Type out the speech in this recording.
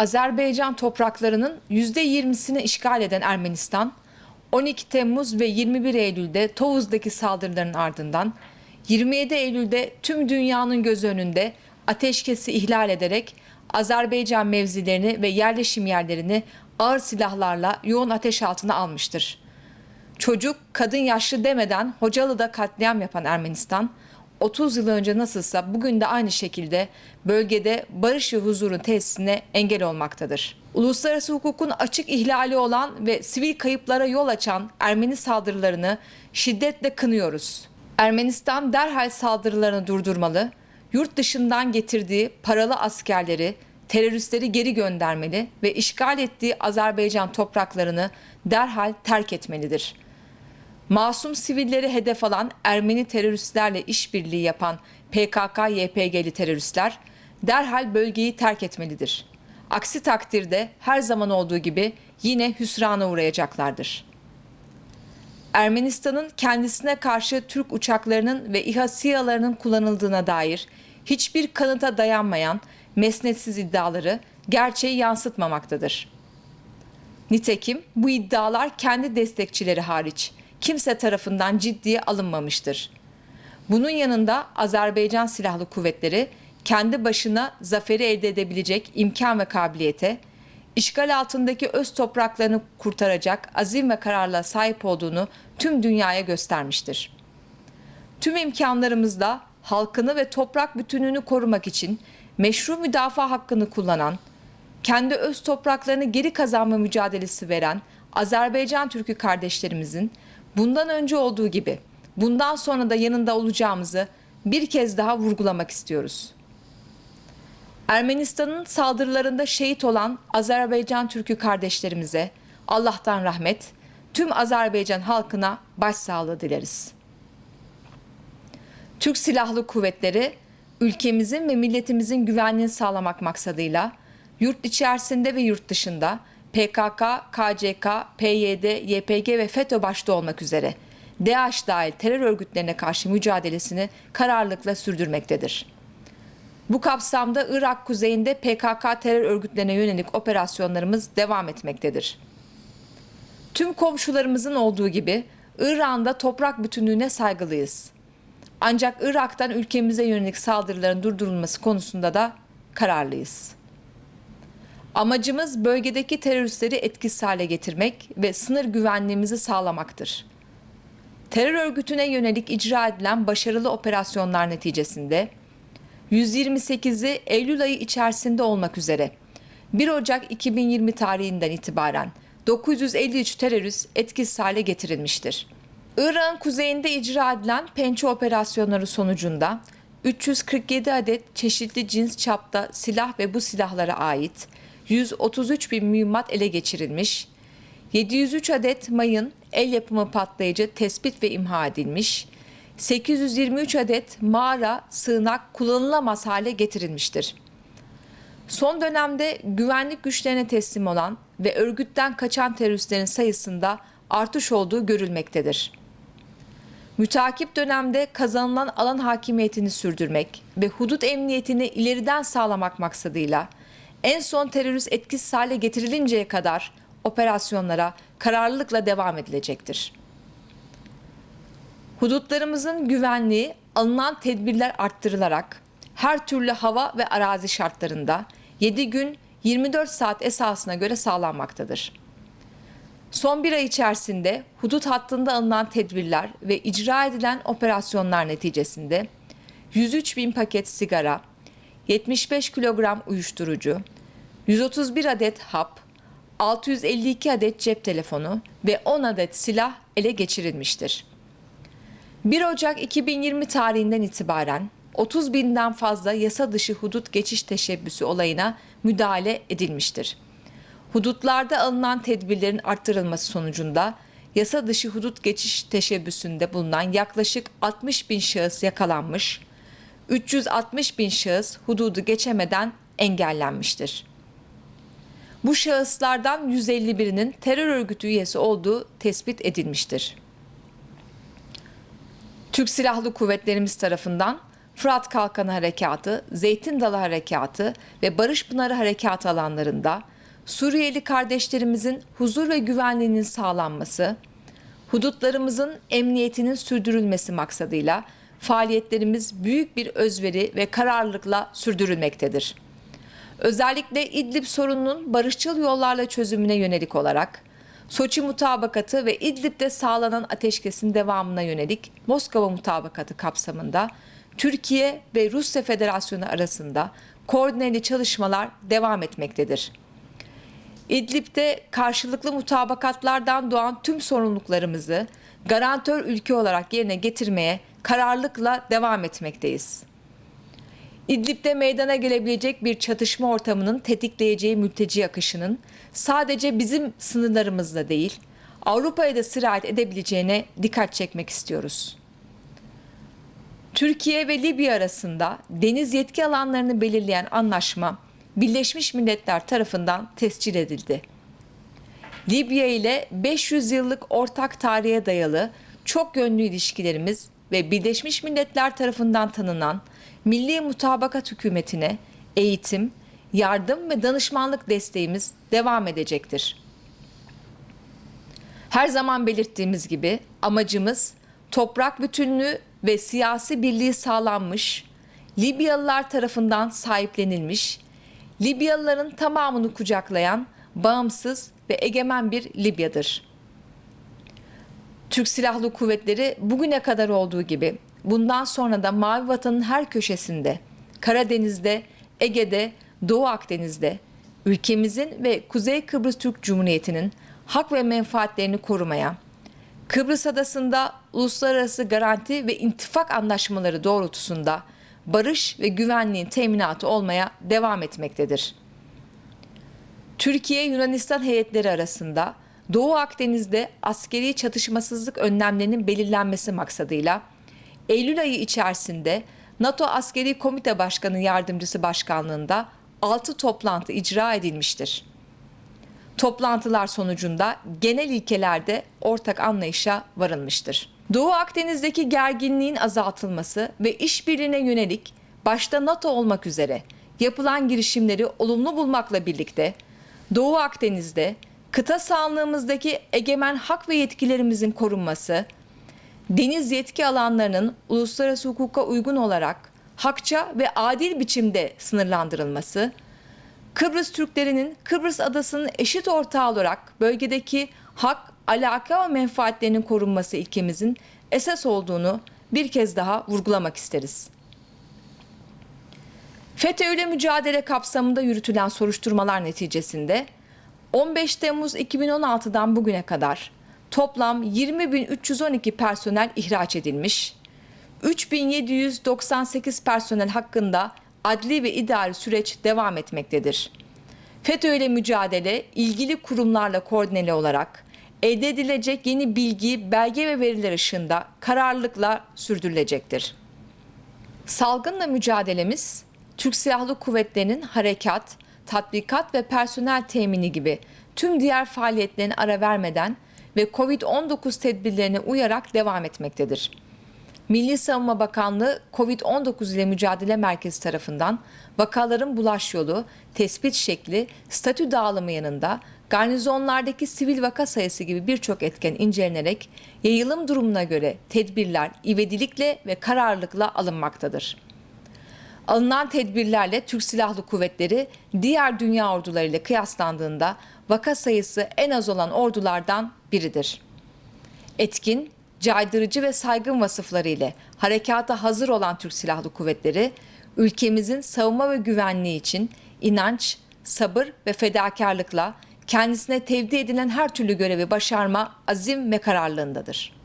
Azerbaycan topraklarının %20'sini işgal eden Ermenistan, 12 Temmuz ve 21 Eylül'de Tovuz'daki saldırıların ardından 27 Eylül'de tüm dünyanın göz önünde ateşkesi ihlal ederek Azerbaycan mevzilerini ve yerleşim yerlerini ağır silahlarla yoğun ateş altına almıştır. Çocuk, kadın yaşlı demeden Hocalı'da katliam yapan Ermenistan, 30 yıl önce nasılsa bugün de aynı şekilde bölgede barış ve huzurun tesisine engel olmaktadır. Uluslararası hukukun açık ihlali olan ve sivil kayıplara yol açan Ermeni saldırılarını şiddetle kınıyoruz. Ermenistan derhal saldırılarını durdurmalı, yurt dışından getirdiği paralı askerleri, teröristleri geri göndermeli ve işgal ettiği Azerbaycan topraklarını derhal terk etmelidir. Masum sivilleri hedef alan Ermeni teröristlerle işbirliği yapan PKK-YPG'li teröristler derhal bölgeyi terk etmelidir. Aksi takdirde her zaman olduğu gibi yine hüsrana uğrayacaklardır. Ermenistan'ın kendisine karşı Türk uçaklarının ve İHA SİHA'larının kullanıldığına dair hiçbir kanıta dayanmayan mesnetsiz iddiaları gerçeği yansıtmamaktadır. Nitekim bu iddialar kendi destekçileri hariç kimse tarafından ciddiye alınmamıştır. Bunun yanında Azerbaycan Silahlı Kuvvetleri kendi başına zaferi elde edebilecek imkan ve kabiliyete, işgal altındaki öz topraklarını kurtaracak azim ve kararla sahip olduğunu tüm dünyaya göstermiştir. Tüm imkanlarımızla halkını ve toprak bütünlüğünü korumak için meşru müdafaa hakkını kullanan, kendi öz topraklarını geri kazanma mücadelesi veren Azerbaycan Türk'ü kardeşlerimizin bundan önce olduğu gibi bundan sonra da yanında olacağımızı bir kez daha vurgulamak istiyoruz. Ermenistan'ın saldırılarında şehit olan Azerbaycan Türk'ü kardeşlerimize Allah'tan rahmet, tüm Azerbaycan halkına başsağlığı dileriz. Türk Silahlı Kuvvetleri ülkemizin ve milletimizin güvenliğini sağlamak maksadıyla yurt içerisinde ve yurt dışında PKK, KCK, PYD, YPG ve FETÖ başta olmak üzere DAEŞ dahil terör örgütlerine karşı mücadelesini kararlılıkla sürdürmektedir. Bu kapsamda Irak kuzeyinde PKK terör örgütlerine yönelik operasyonlarımız devam etmektedir. Tüm komşularımızın olduğu gibi İran'da toprak bütünlüğüne saygılıyız. Ancak Irak'tan ülkemize yönelik saldırıların durdurulması konusunda da kararlıyız. Amacımız bölgedeki teröristleri etkisiz hale getirmek ve sınır güvenliğimizi sağlamaktır. Terör örgütüne yönelik icra edilen başarılı operasyonlar neticesinde 128'i Eylül ayı içerisinde olmak üzere 1 Ocak 2020 tarihinden itibaren 953 terörist etkisiz hale getirilmiştir. Irak'ın kuzeyinde icra edilen pençe operasyonları sonucunda 347 adet çeşitli cins çapta silah ve bu silahlara ait 133 bin mühimmat ele geçirilmiş, 703 adet mayın, el yapımı patlayıcı tespit ve imha edilmiş, 823 adet mağara, sığınak kullanılamaz hale getirilmiştir. Son dönemde güvenlik güçlerine teslim olan ve örgütten kaçan teröristlerin sayısında artış olduğu görülmektedir. Mütakip dönemde kazanılan alan hakimiyetini sürdürmek ve hudut emniyetini ileriden sağlamak maksadıyla en son terörist etkisiz hale getirilinceye kadar operasyonlara kararlılıkla devam edilecektir. Hudutlarımızın güvenliği alınan tedbirler arttırılarak her türlü hava ve arazi şartlarında 7 gün 24 saat esasına göre sağlanmaktadır. Son bir ay içerisinde hudut hattında alınan tedbirler ve icra edilen operasyonlar neticesinde 103 bin paket sigara, 75 kilogram uyuşturucu, 131 adet hap, 652 adet cep telefonu ve 10 adet silah ele geçirilmiştir. 1 Ocak 2020 tarihinden itibaren 30 binden fazla yasa dışı hudut geçiş teşebbüsü olayına müdahale edilmiştir. Hudutlarda alınan tedbirlerin arttırılması sonucunda yasa dışı hudut geçiş teşebbüsünde bulunan yaklaşık 60 bin şahıs yakalanmış, 360 bin şahıs hududu geçemeden engellenmiştir. Bu şahıslardan 151'inin terör örgütü üyesi olduğu tespit edilmiştir. Türk Silahlı Kuvvetlerimiz tarafından Fırat Kalkanı Harekatı, Zeytin Dalı Harekatı ve Barış Pınarı Harekatı alanlarında Suriyeli kardeşlerimizin huzur ve güvenliğinin sağlanması, hudutlarımızın emniyetinin sürdürülmesi maksadıyla faaliyetlerimiz büyük bir özveri ve kararlılıkla sürdürülmektedir. Özellikle İdlib sorununun barışçıl yollarla çözümüne yönelik olarak Soçi mutabakatı ve İdlib'de sağlanan ateşkesin devamına yönelik Moskova mutabakatı kapsamında Türkiye ve Rusya Federasyonu arasında koordineli çalışmalar devam etmektedir. İdlib'de karşılıklı mutabakatlardan doğan tüm sorumluluklarımızı garantör ülke olarak yerine getirmeye kararlılıkla devam etmekteyiz. İdlib'de meydana gelebilecek bir çatışma ortamının tetikleyeceği mülteci akışının sadece bizim sınırlarımızda değil, Avrupa'ya da sirayet edebileceğine dikkat çekmek istiyoruz. Türkiye ve Libya arasında deniz yetki alanlarını belirleyen anlaşma Birleşmiş Milletler tarafından tescil edildi. Libya ile 500 yıllık ortak tarihe dayalı çok yönlü ilişkilerimiz ve Birleşmiş Milletler tarafından tanınan Milli Mutabakat Hükümeti'ne eğitim, yardım ve danışmanlık desteğimiz devam edecektir. Her zaman belirttiğimiz gibi amacımız toprak bütünlüğü ve siyasi birliği sağlanmış, Libyalılar tarafından sahiplenilmiş, Libyalıların tamamını kucaklayan bağımsız ve egemen bir Libya'dır. Türk Silahlı Kuvvetleri bugüne kadar olduğu gibi bundan sonra da Mavi Vatan'ın her köşesinde, Karadeniz'de, Ege'de, Doğu Akdeniz'de ülkemizin ve Kuzey Kıbrıs Türk Cumhuriyeti'nin hak ve menfaatlerini korumaya, Kıbrıs Adası'nda uluslararası garanti ve intifak anlaşmaları doğrultusunda barış ve güvenliğin teminatı olmaya devam etmektedir. Türkiye Yunanistan heyetleri arasında Doğu Akdeniz'de askeri çatışmasızlık önlemlerinin belirlenmesi maksadıyla Eylül ayı içerisinde NATO Askeri Komite Başkanı Yardımcısı Başkanlığında 6 toplantı icra edilmiştir. Toplantılar sonucunda genel ilkelerde ortak anlayışa varılmıştır. Doğu Akdeniz'deki gerginliğin azaltılması ve işbirliğine yönelik başta NATO olmak üzere yapılan girişimleri olumlu bulmakla birlikte Doğu Akdeniz'de kıta sahanlığımızdaki egemen hak ve yetkilerimizin korunması, deniz yetki alanlarının uluslararası hukuka uygun olarak hakça ve adil biçimde sınırlandırılması, Kıbrıs Türklerinin Kıbrıs adasının eşit ortağı olarak bölgedeki hak, alaka ve menfaatlerinin korunması ilkemizin esas olduğunu bir kez daha vurgulamak isteriz. FETÖ ile mücadele kapsamında yürütülen soruşturmalar neticesinde 15 Temmuz 2016'dan bugüne kadar toplam 20.312 personel ihraç edilmiş, 3798 personel hakkında adli ve idari süreç devam etmektedir. FETÖ ile mücadele ilgili kurumlarla koordineli olarak elde edilecek yeni bilgi, belge ve veriler ışığında kararlılıkla sürdürülecektir. Salgınla mücadelemiz Türk Silahlı Kuvvetleri'nin harekat, tatbikat ve personel temini gibi tüm diğer faaliyetlerine ara vermeden ve COVID-19 tedbirlerine uyarak devam etmektedir. Milli Savunma Bakanlığı COVID-19 ile Mücadele Merkezi tarafından vakaların bulaş yolu, tespit şekli, statü dağılımı yanında garnizonlardaki sivil vaka sayısı gibi birçok etken incelenerek yayılım durumuna göre tedbirler ivedilikle ve kararlılıkla alınmaktadır. Alınan tedbirlerle Türk Silahlı Kuvvetleri diğer dünya ordularıyla kıyaslandığında vaka sayısı en az olan ordulardan biridir. Etkin, caydırıcı ve saygın vasıfları ile harekata hazır olan Türk Silahlı Kuvvetleri, ülkemizin savunma ve güvenliği için inanç, sabır ve fedakarlıkla kendisine tevdi edilen her türlü görevi başarma azim ve kararlılığındadır.